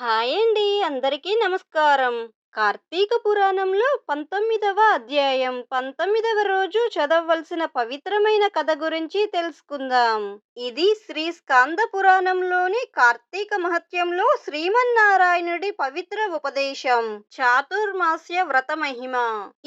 Hi అండి అందరికీ నమస్కారం. కార్తీక పురాణంలో పంతొమ్మిదవ అధ్యాయం పంతొమ్మిదవ రోజు చదవవలసిన పవిత్రమైన కథ గురించి తెలుసుకుందాం. ఇది శ్రీ స్కాంద పురాణంలోని కార్తీక మహత్యంలో శ్రీమన్నారాయణుడి పవిత్ర ఉపదేశం. చాతుర్మాస్య వ్రత మహిమ.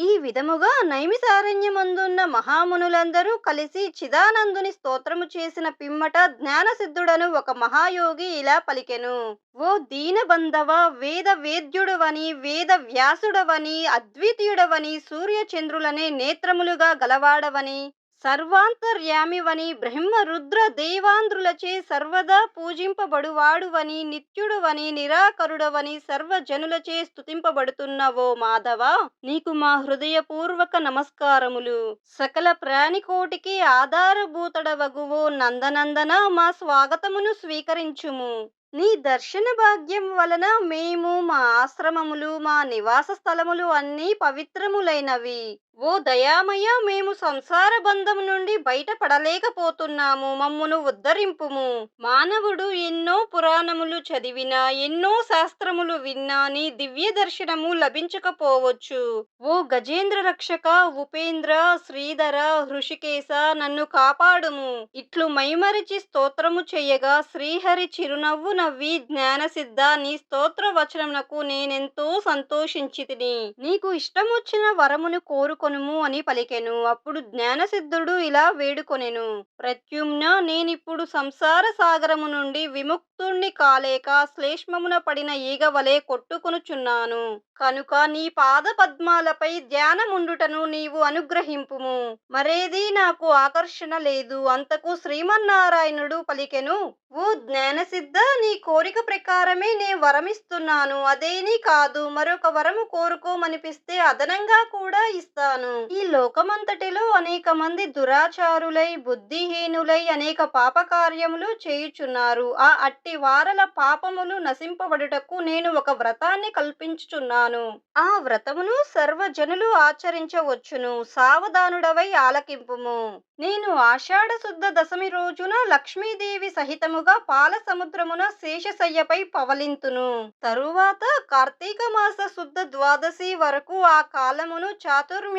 ఈ విధముగా నైమిసారణ్యమందున్న మహామునులందరూ కలిసి చిదానందుని స్తోత్రము చేసిన పిమ్మట జ్ఞానసిద్ధుడను ఒక మహాయోగి ఇలా పలికెను. ఓ దీనబంధవ వేద వేద్యుడవని వేద వ్యాసుడవని అద్వితీయుడవని సూర్యచంద్రులనే నేత్రములుగా గలవాడవని సర్వాంతర్యామివని బ్రహ్మ రుద్ర దేవాంధ్రులచే సర్వదా పూజింపబడువాడువని నిత్యుడువని నిరాకరుడవని సర్వజనులచే స్తుతింపబడుతున్నవో మాధవ! నీకు మా హృదయపూర్వక నమస్కారములు. సకల ప్రాణికోటికి ఆధారభూతడవగువో నందనందన మా స్వాగతమును స్వీకరించుము. నీ దర్శన భాగ్యం వలన మేము మా ఆశ్రమములు మా నివాస స్థలములు అన్నీ పవిత్రములైనవి. ఓ దయామయ మేము సంసార బంధం నుండి బయటపడలేకపోతున్నాము. మమ్మును ఉద్ధరింపుము. మానవుడు ఎన్నో పురాణములు చదివినా ఎన్నో శాస్త్రములు విన్నా నీ దివ్య దర్శనము లభించకపోవచ్చు. ఓ గజేంద్ర రక్షక ఉపేంద్ర శ్రీధర హృషికేశ నన్ను కాపాడుము. ఇట్లు మైమరిచి స్తోత్రము చేయగా శ్రీహరి చిరునవ్వు నవ్వి జ్ఞానసిద్ధ నీ స్తోత్ర వచనమునకు నేనెంతో సంతోషించితిని. నీకు ఇష్టమొచ్చిన వరమును కొనుము అని పలికెను. అప్పుడు జ్ఞానసిద్ధుడు ఇలా వేడుకొనెను. ప్రత్యుమ్న నేనిప్పుడు సంసార సాగరము నుండి విముక్తుణ్ణి కాలేక శ్లేష్మమున పడిన ఈగ వలె కొట్టుకొనుచున్నాను. కనుక నీ పాద పద్మాలపై ధ్యానముండుటను నీవు అనుగ్రహింపుము. మరేది నాకు ఆకర్షణ లేదు. అంతకు శ్రీమన్నారాయణుడు పలికెను ఓ జ్ఞానసిద్ధ నీ కోరిక ప్రకారమే నే వరమిస్తున్నాను. అదేనీ కాదు మరొక వరము కోరుకోమనిపిస్తే అదనంగా కూడా ఇస్తాను. ఈ లోకమంతటిలో అనేక మంది దురాచారులై బుద్ధిహీనులై అనేక పాప కార్యములు చేయుచున్నారు. ఆ అట్టి వారల పాపములు నశింపబడుటకు నేను ఒక వ్రతాన్ని కల్పించుచున్నాను. ఆ వ్రతమును సర్వజనులు ఆచరించవచ్చును. సావధానుడవై ఆలకింపుము. నేను ఆషాఢ శుద్ధ దశమి రోజున లక్ష్మీదేవి సహితముగా పాల సముద్రమున శేషశయ్యపై పవలింతును. తరువాత కార్తీక మాస శుద్ధ ద్వాదశి వరకు ఆ కాలమును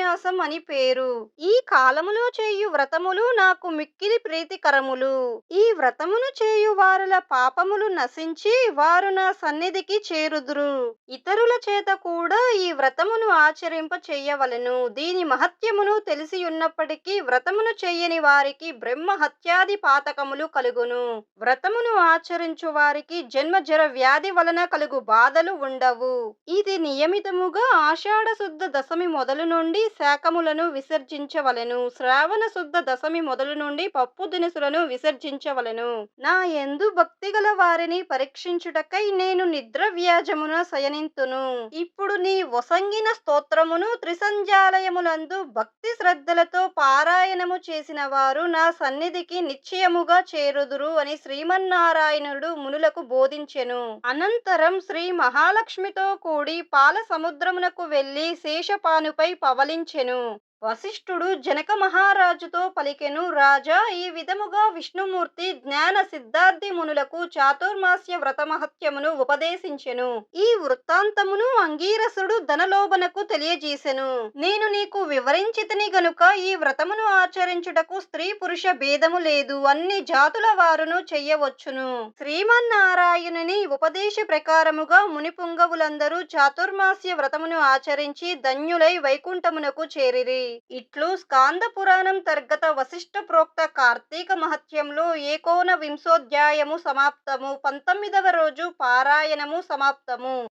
చాతుర్మ్యాసం అని పేరు. ఈ కాలములో చేయు వ్రతములు నాకు మిక్కిలి ప్రీతికరములు. ఈ వ్రతమును చేయు వారుల పాపములు నశించి వారు నా సన్నిధికి చేరుదురు. ఇతరుల చేత కూడా ఈ వ్రతమును ఆచరింప చెయ్యవలెను దీని మహత్యమును తెలిసి ఉన్నప్పటికీ వ్రతమును చెయ్యని వారికి బ్రహ్మ హత్యాది పాతకములు కలుగును. వ్రతమును ఆచరించు వారికి జన్మ జర వ్యాధి వలన కలుగు బాధలు ఉండవు. ఇది నియమితముగా ఆషాఢ శుద్ధ దశమి మొదలు నుండి శాకములను విసర్జించవలెను. శ్రావణ శుద్ధ దశమి మొదలు నుండి పప్పు దినుసులను విసర్జించవలెను. నా ఎందు భక్తి గల వారిని పరీక్షించుటకై నేను నిద్ర వ్యాజమున శయనింతును. ఇప్పుడు నీ వసంగిన స్తోత్రమును త్రిసంజాలయములందు భక్తి శ్రద్ధలతో పారాయణము చేసిన వారు నా సన్నిధికి నిశ్చయముగా చేరుదురు అని శ్రీమన్నారాయణుడు మునులకు బోధించెను. అనంతరం శ్రీ మహాలక్ష్మితో కూడి పాల సముద్రమునకు వెళ్ళి శేషపానుపై పవలించెను వశిష్ఠుడు జనక మహారాజుతో పలికెను. రాజా ఈ విధముగా విష్ణుమూర్తి జ్ఞాన సిద్ధార్థి మునులకు చాతుర్మాస్య వ్రతమహత్యమును ఉపదేశించెను. ఈ వృత్తాంతమును అంగీరసుడు ధనలోభనకు తెలియజేసెను. నేను నీకు వివరించితిని గనుక ఈ వ్రతమును ఆచరించుటకు స్త్రీ పురుష భేదము లేదు. అన్ని జాతుల వారును చెయ్యవచ్చును. శ్రీమన్నారాయణుని ఉపదేశ ప్రకారముగా మునిపుంగవులందరూ చాతుర్మాస్య వ్రతమును ఆచరించి ధన్యులై వైకుంఠమునకు చేరిరి. ఇట్లు స్కాంద పురాణం తర్గత వశిష్ఠ ప్రోక్త కార్తీక మహత్యంలో ఏకోన వింశోధ్యాయము సమాప్తము. పంతొమ్మిదవ రోజు పారాయణము సమాప్తము.